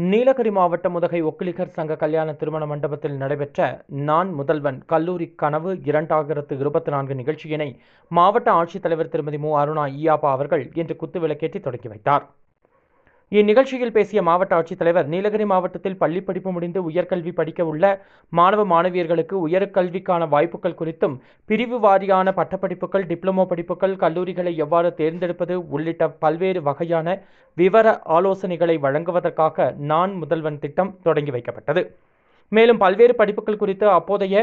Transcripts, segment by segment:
நீலகிரி மாவட்டம் உதகை ஒக்கிலிகர் சங்க கல்யாண திருமண மண்டபத்தில் நடைபெற்ற நான் முதல்வன் கல்லூரி கனவு இரண்டாயிரத்து இருபத்தி நான்கு நிகழ்ச்சியினை மாவட்ட ஆட்சித்தலைவர் திருமதி மு அருணா ஈயாப்பா அவர்கள் இன்று குத்துவிளக்கேற்றி தொடங்கி வைத்தார். இந்நிகழ்ச்சியில் பேசிய மாவட்ட ஆட்சித்தலைவர் நீலகிரி மாவட்டத்தில் பள்ளி படிப்பு முடிந்து உயர்கல்வி படிக்க உள்ள மாணவ மாணவியர்களுக்கு உயர்கல்விக்கான வாய்ப்புகள் குறித்தும் பிரிவு வாரியான பட்டப்படிப்புகள் டிப்ளமோ படிப்புகள் கல்லூரிகளை எவ்வாறு தேர்ந்தெடுப்பது உள்ளிட்ட பல்வேறு வகையான விவர ஆலோசனைகளை வழங்குவதற்காக நான் முதல்வன் திட்டம் தொடங்கி வைக்கப்பட்டது. மேலும் பல்வேறு படிப்புகள் குறித்து அப்போதைய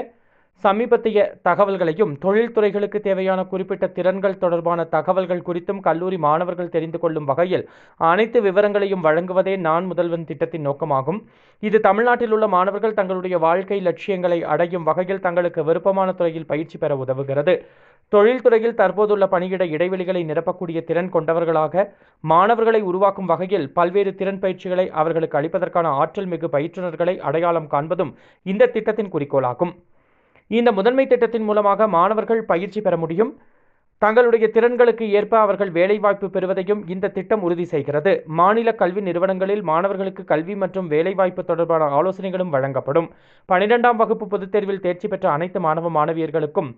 சமீபத்திய தகவல்களையும் தொழில்துறைகளுக்கு தேவையான குறிப்பிட்ட திறன்கள் தொடர்பான தகவல்கள் குறித்தும் கல்லூரி மாணவர்கள் தெரிந்து கொள்ளும் வகையில் அனைத்து விவரங்களையும் வழங்குவதே நான் முதல்வன் திட்டத்தின் நோக்கமாகும். இது தமிழ்நாட்டில் உள்ள மாணவர்கள் தங்களுடைய வாழ்க்கை லட்சியங்களை அடையும் வகையில் தங்களுக்கு விருப்பமான துறையில் பயிற்சி பெற உதவுகிறது. தொழில்துறையில் தற்போதுள்ள பணியிட இடைவெளிகளை நிரப்பக்கூடிய திறன் கொண்டவர்களாக மாணவர்களை உருவாக்கும் வகையில் பல்வேறு திறன் பயிற்சிகளை அவர்களுக்கு அளிப்பதற்கான ஆற்றல் மிகு பயிற்றுநர்களை அடையாளம் காண்பதும் இந்த திட்டத்தின் குறிக்கோளாகும். இந்த முதன்மை திட்டத்தின் மூலமாக மாணவர்கள் பயிற்சி பெற முடியும். தங்களுடைய திறன்களுக்கு ஏற்ப அவர்கள் வேலைவாய்ப்பு பெறுவதையும் இந்த திட்டம் உறுதி செய்கிறது. மாநில கல்வி நிறுவனங்களில் மாணவர்களுக்கு கல்வி மற்றும் வேலைவாய்ப்பு தொடர்பான ஆலோசனைகளும் வழங்கப்படும். பனிரெண்டாம் வகுப்பு பொதுத் தேர்வில் தேர்ச்சி பெற்ற அனைத்து மாணவ மாணவியர்களுக்கும்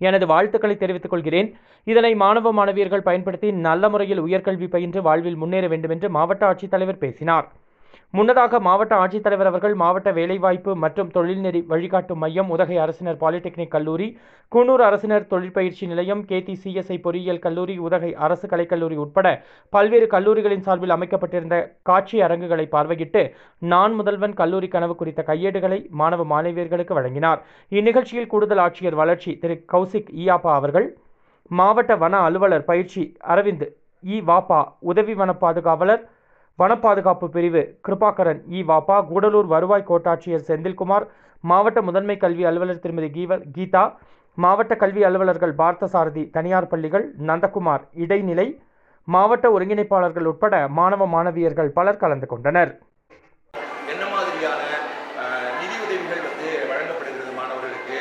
எனது வாழ்த்துக்களை தெரிவித்துக் கொள்கிறேன். இதனை மாணவ மாணவியர்கள் பயன்படுத்தி நல்ல முறையில் உயர்கல்வி பயின்று வாழ்வில் முன்னேற வேண்டும் என்று மாவட்ட ஆட்சித்தலைவர் பேசினார். முன்னதாக மாவட்ட ஆட்சித்தலைவர் அவர்கள் மாவட்ட வேலைவாய்ப்பு மற்றும் தொழில்நெறி வழிகாட்டும் மையம் உதகை அரசினர் பாலிடெக்னிக் கல்லூரி குன்னூர் அரசினர் தொழிற்பயிற்சி நிலையம் கேடிசிஎஸ்ஐ பொறியியல் கல்லூரி உதகை அரசு கலைக்கல்லூரி உட்பட பல்வேறு கல்லூரிகளின் சார்பில் அமைக்கப்பட்டிருந்த காட்சி அரங்குகளை பார்வையிட்டு நான் முதல்வன் கல்லூரி கனவு குறித்த கையேடுகளை மாணவ மாணவியர்களுக்கு வழங்கினார். இந்நிகழ்ச்சியில் கூடுதல் ஆட்சியர் வளர்ச்சி திரு கௌசிக் ஈயாப்பா அவர்கள் மாவட்ட வன அலுவலர் பயிற்சி அரவிந்த் இ வாப்பா உதவி வன பாதுகாவலர் வனப்பாதுகாப்பு பிரிவு கிருபாகரன் இ. வாப்பா கூடலூர் வருவாய் கோட்டாட்சியர் செந்தில்குமார் மாவட்ட முதன்மை கல்வி அலுவலர் திருமதி கீவ கீதா மாவட்ட கல்வி அலுவலர்கள் பார்த்தசாரதி தனியார் பள்ளிகள் நந்தகுமார் இடைநிலை மாவட்ட ஒருங்கிணைப்பாளர்கள் உட்பட மாணவ மாணவியர்கள் பலர் கலந்து கொண்டனர். என்ன மாதிரியான நிதி உதவிகள் வந்து வழங்கப்படுகிறது மாணவர்களுக்கு?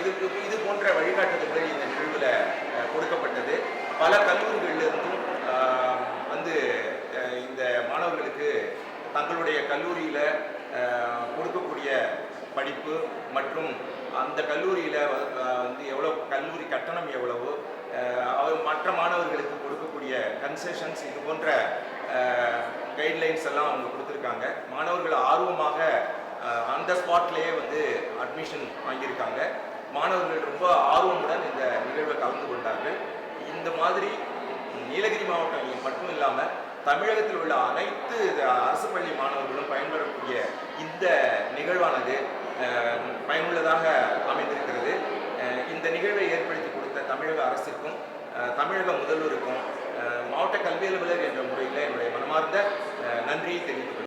இதுக்கு இது போன்ற வழிகாட்டுதல்கள் இந்த நிகழ்வில் கொடுக்கப்பட்டது. பல கல்லூரிகளிலிருந்தும் அஹ், வந்து அஹ், இந்த மாணவர்களுக்கு தங்களுடைய கல்லூரியில் கொடுக்கக்கூடிய படிப்பு மற்றும் அந்த கல்லூரியில் வந்து எவ்வளோ கல்லூரி கட்டணம் எவ்வளவோ அவர் மற்ற மாணவர்களுக்கு கொடுக்கக்கூடிய கன்செஷன்ஸ் இது போன்ற கைட்லைன்ஸ் எல்லாம் அவங்க கொடுத்துருக்காங்க. மாணவர்கள் ஆர்வமாக அந்த ஸ்பாட்லேயே வந்து அட்மிஷன் வாங்கியிருக்காங்க. மாணவர்கள் ரொம்ப ஆர்வமுடன் இந்த நிகழ்வை கலந்து கொண்டார்கள். இந்த மாதிரி நீலகிரி மாவட்டம் மட்டும் தமிழகத்தில் உள்ள அனைத்து அரசு பள்ளி மாணவர்களும் பயன்பெறக்கூடிய இந்த நிகழ்வானது பயனுள்ளதாக அமைந்திருக்கிறது. இந்த நிகழ்வை ஏற்படுத்தி கொடுத்த தமிழக அரசுக்கும் தமிழக முதல்வருக்கும் மாவட்ட கல்வி அலுவலர் என்ற முறையில் என்னுடைய மனமார்ந்த நன்றியை தெரிவித்துக்